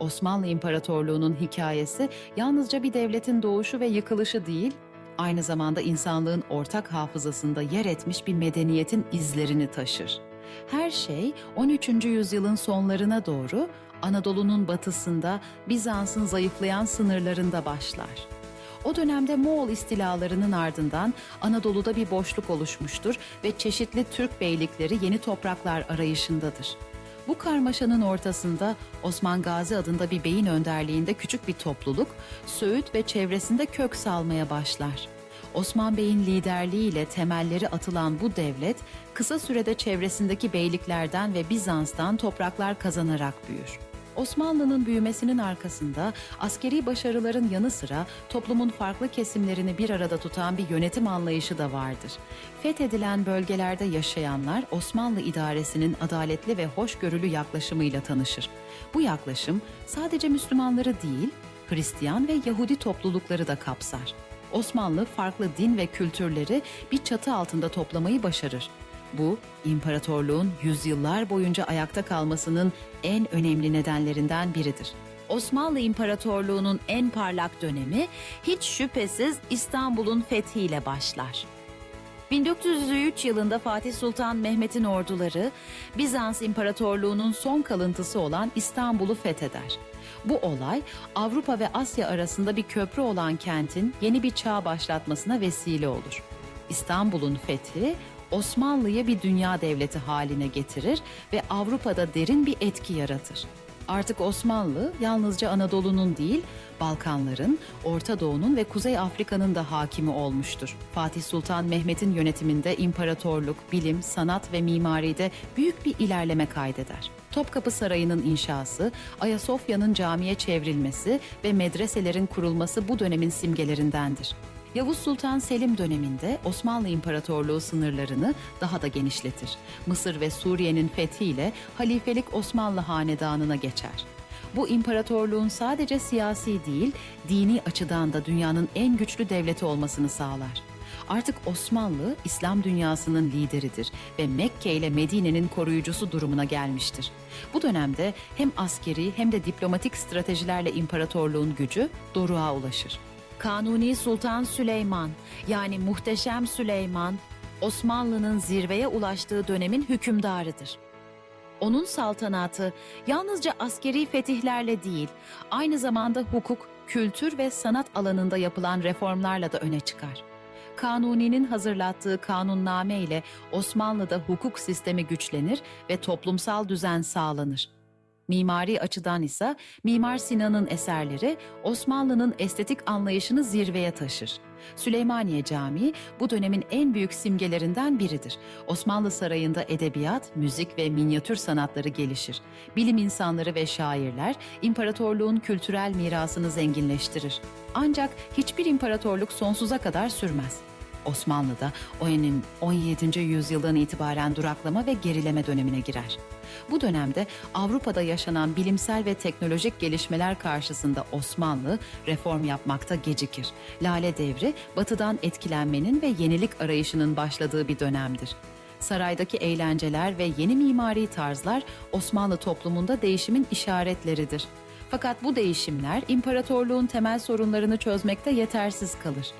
Osmanlı İmparatorluğu'nun hikayesi yalnızca bir devletin doğuşu ve yıkılışı değil, aynı zamanda insanlığın ortak hafızasında yer etmiş bir medeniyetin izlerini taşır. Her şey 13. yüzyılın sonlarına doğru Anadolu'nun batısında Bizans'ın zayıflayan sınırlarında başlar. O dönemde Moğol istilalarının ardından Anadolu'da bir boşluk oluşmuştur ve çeşitli Türk beylikleri yeni topraklar arayışındadır. Bu karmaşanın ortasında Osman Gazi adında bir beyin önderliğinde küçük bir topluluk Söğüt ve çevresinde kök salmaya başlar. Osman Bey'in liderliğiyle temelleri atılan bu devlet kısa sürede çevresindeki beyliklerden ve Bizans'tan topraklar kazanarak büyür. Osmanlı'nın büyümesinin arkasında askeri başarıların yanı sıra toplumun farklı kesimlerini bir arada tutan bir yönetim anlayışı da vardır. Fethedilen bölgelerde yaşayanlar Osmanlı idaresinin adaletli ve hoşgörülü yaklaşımıyla tanışır. Bu yaklaşım sadece Müslümanları değil, Hristiyan ve Yahudi toplulukları da kapsar. Osmanlı farklı din ve kültürleri bir çatı altında toplamayı başarır. Bu, imparatorluğun yüzyıllar boyunca ayakta kalmasının en önemli nedenlerinden biridir. Osmanlı İmparatorluğu'nun en parlak dönemi hiç şüphesiz İstanbul'un fethiyle başlar. 1403 yılında Fatih Sultan Mehmet'in orduları Bizans İmparatorluğu'nun son kalıntısı olan İstanbul'u fetheder. Bu olay Avrupa ve Asya arasında bir köprü olan kentin yeni bir çağ başlatmasına vesile olur. İstanbul'un fethi Osmanlı'yı bir dünya devleti haline getirir ve Avrupa'da derin bir etki yaratır. Artık Osmanlı yalnızca Anadolu'nun değil, Balkanların, Orta Doğu'nun ve Kuzey Afrika'nın da hakimi olmuştur. Fatih Sultan Mehmet'in yönetiminde imparatorluk, bilim, sanat ve mimaride büyük bir ilerleme kaydeder. Topkapı Sarayı'nın inşası, Ayasofya'nın camiye çevrilmesi ve medreselerin kurulması bu dönemin simgelerindendir. Yavuz Sultan Selim döneminde Osmanlı İmparatorluğu sınırlarını daha da genişletir. Mısır ve Suriye'nin fethiyle halifelik Osmanlı hanedanına geçer. Bu imparatorluğun sadece siyasi değil, dini açıdan da dünyanın en güçlü devleti olmasını sağlar. Artık Osmanlı, İslam dünyasının lideridir ve Mekke ile Medine'nin koruyucusu durumuna gelmiştir. Bu dönemde hem askeri hem de diplomatik stratejilerle imparatorluğun gücü doruğa ulaşır. Kanuni Sultan Süleyman yani Muhteşem Süleyman Osmanlı'nın zirveye ulaştığı dönemin hükümdarıdır. Onun saltanatı yalnızca askeri fetihlerle değil, aynı zamanda hukuk, kültür ve sanat alanında yapılan reformlarla da öne çıkar. Kanuni'nin hazırlattığı kanunname ile Osmanlı'da hukuk sistemi güçlenir ve toplumsal düzen sağlanır. Mimari açıdan ise Mimar Sinan'ın eserleri Osmanlı'nın estetik anlayışını zirveye taşır. Süleymaniye Camii bu dönemin en büyük simgelerinden biridir. Osmanlı Sarayı'nda edebiyat, müzik ve minyatür sanatları gelişir. Bilim insanları ve şairler imparatorluğun kültürel mirasını zenginleştirir. Ancak hiçbir imparatorluk sonsuza kadar sürmez. Osmanlı'da o dönemin 17. yüzyıldan itibaren duraklama ve gerileme dönemine girer. Bu dönemde Avrupa'da yaşanan bilimsel ve teknolojik gelişmeler karşısında Osmanlı reform yapmakta gecikir. Lale Devri, batıdan etkilenmenin ve yenilik arayışının başladığı bir dönemdir. Saraydaki eğlenceler ve yeni mimari tarzlar Osmanlı toplumunda değişimin işaretleridir. Fakat bu değişimler imparatorluğun temel sorunlarını çözmekte yetersiz kalır.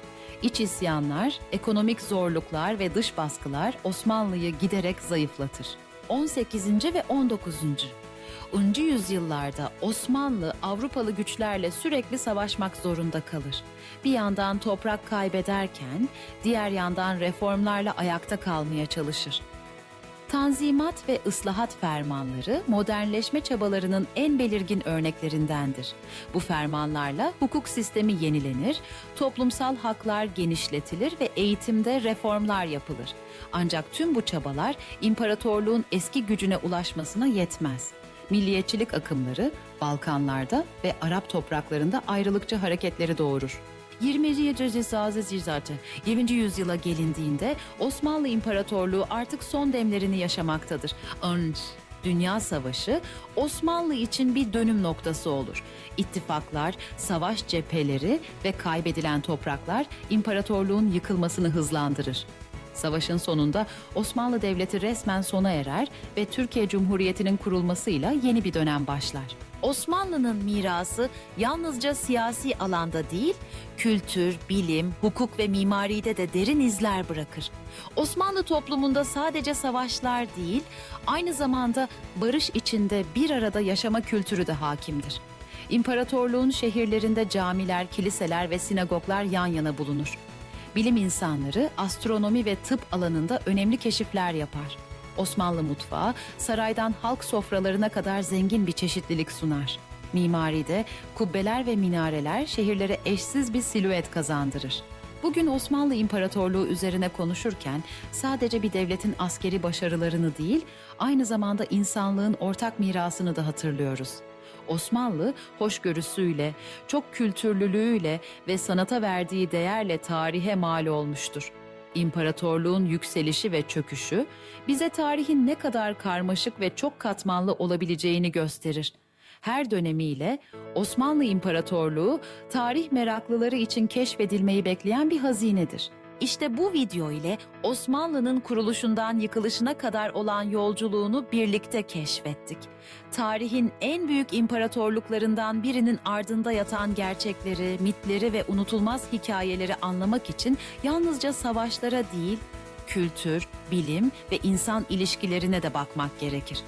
İç isyanlar, ekonomik zorluklar ve dış baskılar Osmanlı'yı giderek zayıflatır. 18. ve 19. 10. yüzyıllarda Osmanlı Avrupalı güçlerle sürekli savaşmak zorunda kalır. Bir yandan toprak kaybederken diğer yandan reformlarla ayakta kalmaya çalışır. Tanzimat ve ıslahat fermanları modernleşme çabalarının en belirgin örneklerindendir. Bu fermanlarla hukuk sistemi yenilenir, toplumsal haklar genişletilir ve eğitimde reformlar yapılır. Ancak tüm bu çabalar imparatorluğun eski gücüne ulaşmasına yetmez. Milliyetçilik akımları Balkanlarda ve Arap topraklarında ayrılıkçı hareketleri doğurur. 20. yüzyılda 20. yüzyıla gelindiğinde Osmanlı İmparatorluğu artık son demlerini yaşamaktadır. Ancak Dünya Savaşı Osmanlı için bir dönüm noktası olur. İttifaklar, savaş cepheleri ve kaybedilen topraklar imparatorluğun yıkılmasını hızlandırır. Savaşın sonunda Osmanlı Devleti resmen sona erer ve Türkiye Cumhuriyeti'nin kurulmasıyla yeni bir dönem başlar. Osmanlı'nın mirası yalnızca siyasi alanda değil, kültür, bilim, hukuk ve mimaride de derin izler bırakır. Osmanlı toplumunda sadece savaşlar değil, aynı zamanda barış içinde bir arada yaşama kültürü de hakimdir. İmparatorluğun şehirlerinde camiler, kiliseler ve sinagoglar yan yana bulunur. Bilim insanları astronomi ve tıp alanında önemli keşifler yapar. Osmanlı mutfağı saraydan halk sofralarına kadar zengin bir çeşitlilik sunar. Mimaride kubbeler ve minareler şehirlere eşsiz bir silüet kazandırır. Bugün Osmanlı İmparatorluğu üzerine konuşurken sadece bir devletin askeri başarılarını değil, aynı zamanda insanlığın ortak mirasını da hatırlıyoruz. Osmanlı hoşgörüsüyle, çok kültürlülüğüyle ve sanata verdiği değerle tarihe mal olmuştur. İmparatorluğun yükselişi ve çöküşü bize tarihin ne kadar karmaşık ve çok katmanlı olabileceğini gösterir. Her dönemiyle Osmanlı İmparatorluğu tarih meraklıları için keşfedilmeyi bekleyen bir hazinedir. İşte bu video ile Osmanlı'nın kuruluşundan yıkılışına kadar olan yolculuğunu birlikte keşfettik. Tarihin en büyük imparatorluklarından birinin ardında yatan gerçekleri, mitleri ve unutulmaz hikayeleri anlamak için yalnızca savaşlara değil, kültür, bilim ve insan ilişkilerine de bakmak gerekir.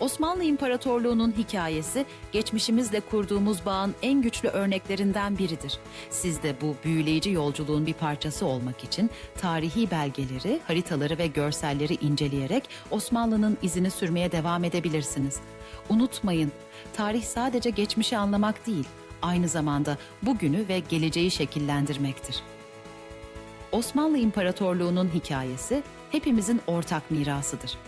Osmanlı İmparatorluğu'nun hikayesi geçmişimizle kurduğumuz bağın en güçlü örneklerinden biridir. Siz de bu büyüleyici yolculuğun bir parçası olmak için tarihi belgeleri, haritaları ve görselleri inceleyerek Osmanlı'nın izini sürmeye devam edebilirsiniz. Unutmayın, tarih sadece geçmişi anlamak değil, aynı zamanda bugünü ve geleceği şekillendirmektir. Osmanlı İmparatorluğu'nun hikayesi hepimizin ortak mirasıdır.